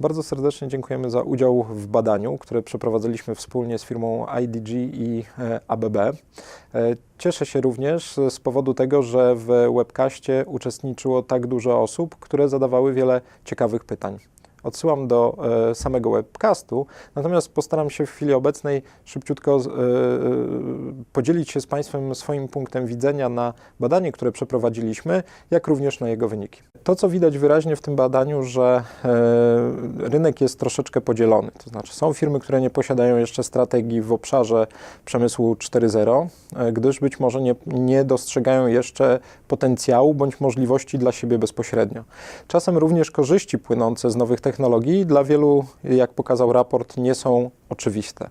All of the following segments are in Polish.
Bardzo serdecznie dziękujemy za udział w badaniu, które przeprowadziliśmy wspólnie z firmą IDG i e, ABB. E, Cieszę się również z powodu tego, że w webcaście uczestniczyło tak dużo osób, które zadawały wiele ciekawych pytań. Odsyłam do e, samego webcastu, natomiast postaram się w chwili obecnej szybciutko podzielić się z Państwem swoim punktem widzenia na badanie, które przeprowadziliśmy, jak również na jego wyniki. To, co widać wyraźnie w tym badaniu, że e, rynek jest troszeczkę podzielony. To znaczy, są firmy, które nie posiadają jeszcze strategii w obszarze przemysłu 4.0, e, gdyż być może nie, nie dostrzegają jeszcze potencjału bądź możliwości dla siebie bezpośrednio. Czasem również korzyści płynące z nowych technologii dla wielu, jak pokazał raport, nie są oczywiste.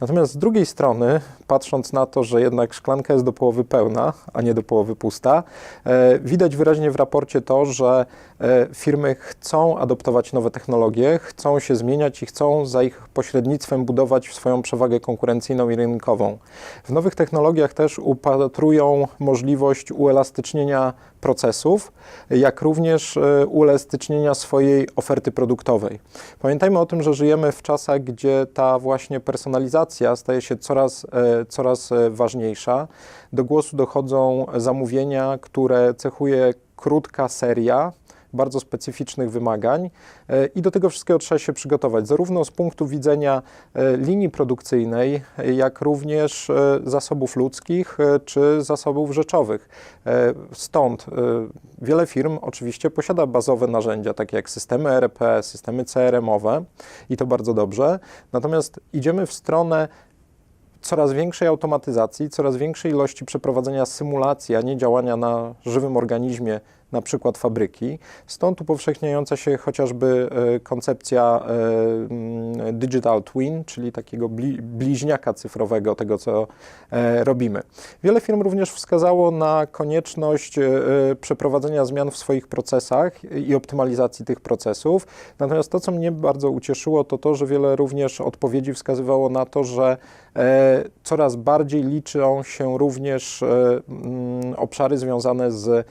Natomiast z drugiej strony, patrząc na to, że jednak szklanka jest do połowy pełna, a nie do połowy pusta, e, widać wyraźnie w raporcie to, że e, firmy chcą adoptować nowe technologie, chcą się zmieniać i chcą za ich pośrednictwem budować swoją przewagę konkurencyjną i rynkową. W nowych technologiach też upatrują możliwość uelastycznienia procesów, jak również e, uelastycznienia swojej oferty produktowej. Pamiętajmy o tym, że żyjemy w czasach, gdzie ta właśnie personalizacja staje się coraz, e, coraz ważniejsza. Do głosu dochodzą zamówienia, które cechuje krótka seria bardzo specyficznych wymagań e, i do tego wszystkiego trzeba się przygotować, zarówno z punktu widzenia e, linii produkcyjnej, jak również e, zasobów ludzkich czy zasobów rzeczowych. Stąd wiele firm oczywiście posiada bazowe narzędzia, takie jak systemy ERP, systemy CRM-owe i to bardzo dobrze, natomiast idziemy w stronę coraz większej automatyzacji, coraz większej ilości przeprowadzenia symulacji, a nie działania na żywym organizmie, na przykład fabryki. Stąd upowszechniająca się chociażby e, koncepcja e, digital twin, czyli takiego bli bliźniaka cyfrowego tego, co e, robimy. Wiele firm również wskazało na konieczność przeprowadzenia zmian w swoich procesach i optymalizacji tych procesów. Natomiast to, co mnie bardzo ucieszyło, to to, że wiele również odpowiedzi wskazywało na to, że coraz bardziej liczą się również obszary związane z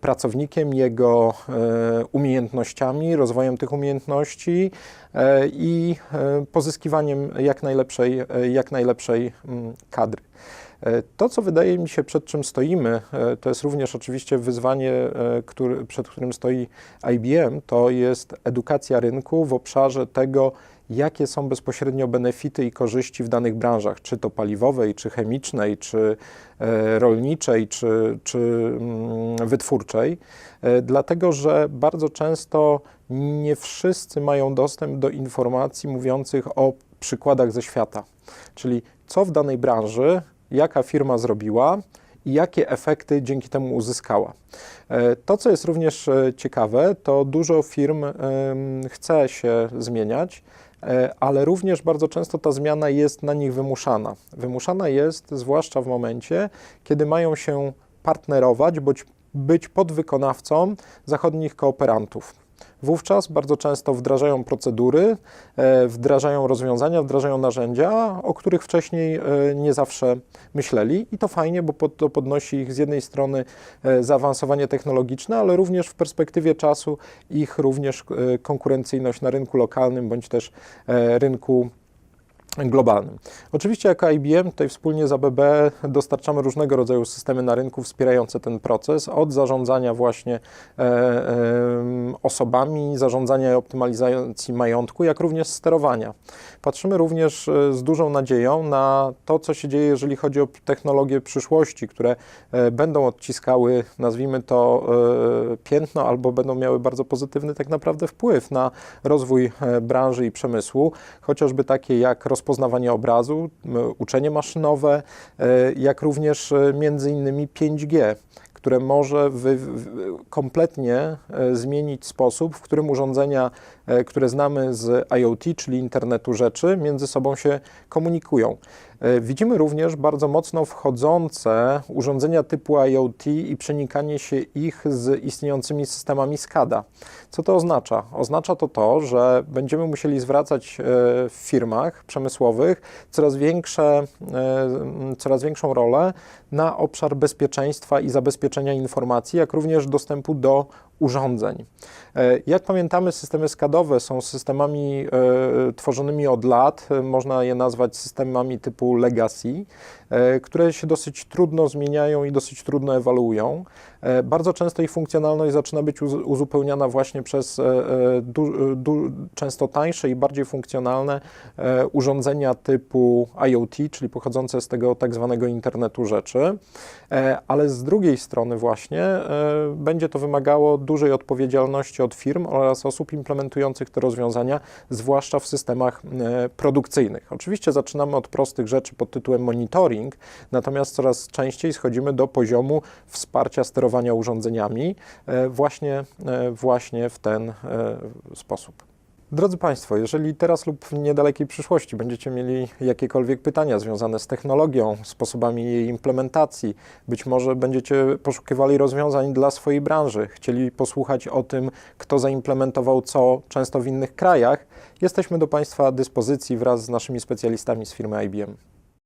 pracownikiem, jego e, umiejętnościami, rozwojem tych umiejętności e, i pozyskiwaniem jak najlepszej, jak najlepszej mm, kadry. To, co wydaje mi się, przed czym stoimy, to jest również oczywiście wyzwanie, który, przed którym stoi IBM, to jest edukacja rynku w obszarze tego, jakie są bezpośrednio benefity i korzyści w danych branżach, czy to paliwowej, czy chemicznej, czy e, rolniczej, czy, czy mm, wytwórczej, e, dlatego że bardzo często nie wszyscy mają dostęp do informacji mówiących o przykładach ze świata, czyli co w danej branży, jaka firma zrobiła, i jakie efekty dzięki temu uzyskała. E, to, co jest również ciekawe, to dużo firm chce się zmieniać, E, ale również bardzo często ta zmiana jest na nich wymuszana. Wymuszana jest zwłaszcza w momencie, kiedy mają się partnerować bądź być podwykonawcą zachodnich kooperantów. Wówczas bardzo często wdrażają procedury, e, wdrażają rozwiązania, wdrażają narzędzia, o których wcześniej e, nie zawsze myśleli. I to fajnie, bo to podnosi ich z jednej strony e, zaawansowanie technologiczne, ale również w perspektywie czasu ich również konkurencyjność na rynku lokalnym bądź też rynku globalnym. Oczywiście jako IBM tutaj wspólnie z ABB dostarczamy różnego rodzaju systemy na rynku wspierające ten proces, od zarządzania właśnie e, e, osobami, zarządzania i optymalizacji majątku, jak również sterowania. Patrzymy również e, z dużą nadzieją na to, co się dzieje, jeżeli chodzi o technologie przyszłości, które e, będą odciskały, nazwijmy to, e, piętno albo będą miały bardzo pozytywny tak naprawdę wpływ na rozwój branży i przemysłu, chociażby takie jak rozpoznawanie obrazu, uczenie maszynowe, jak również między innymi 5G które może wy, kompletnie e, zmienić sposób, w którym urządzenia, e, które znamy z IoT, czyli internetu rzeczy, między sobą się komunikują. E, widzimy również bardzo mocno wchodzące urządzenia typu IoT i przenikanie się ich z istniejącymi systemami SCADA. Co to oznacza? Oznacza to to, że będziemy musieli zwracać w firmach przemysłowych coraz, większe, coraz większą rolę na obszar bezpieczeństwa i zabezpieczenia informacji, jak również dostępu do urządzeń. E, Jak pamiętamy, systemy SCADowe są systemami e, tworzonymi od lat, e, można je nazwać systemami typu legacy, które się dosyć trudno zmieniają i dosyć trudno ewaluują. E, Bardzo często ich funkcjonalność zaczyna być uz- uzupełniana właśnie przez du, du, często tańsze i bardziej funkcjonalne urządzenia typu IoT, czyli pochodzące z tego tak zwanego internetu rzeczy, ale z drugiej strony właśnie będzie to wymagało dużej odpowiedzialności od firm oraz osób implementujących te rozwiązania, zwłaszcza w systemach e, produkcyjnych. Oczywiście zaczynamy od prostych rzeczy pod tytułem monitoring, natomiast coraz częściej schodzimy do poziomu wsparcia sterowania urządzeniami e, właśnie, e, właśnie w ten sposób. Drodzy Państwo, jeżeli teraz lub w niedalekiej przyszłości będziecie mieli jakiekolwiek pytania związane z technologią, sposobami jej implementacji, być może będziecie poszukiwali rozwiązań dla swojej branży, chcieli posłuchać o tym, kto zaimplementował co często w innych krajach, jesteśmy do Państwa dyspozycji wraz z naszymi specjalistami z firmy IBM.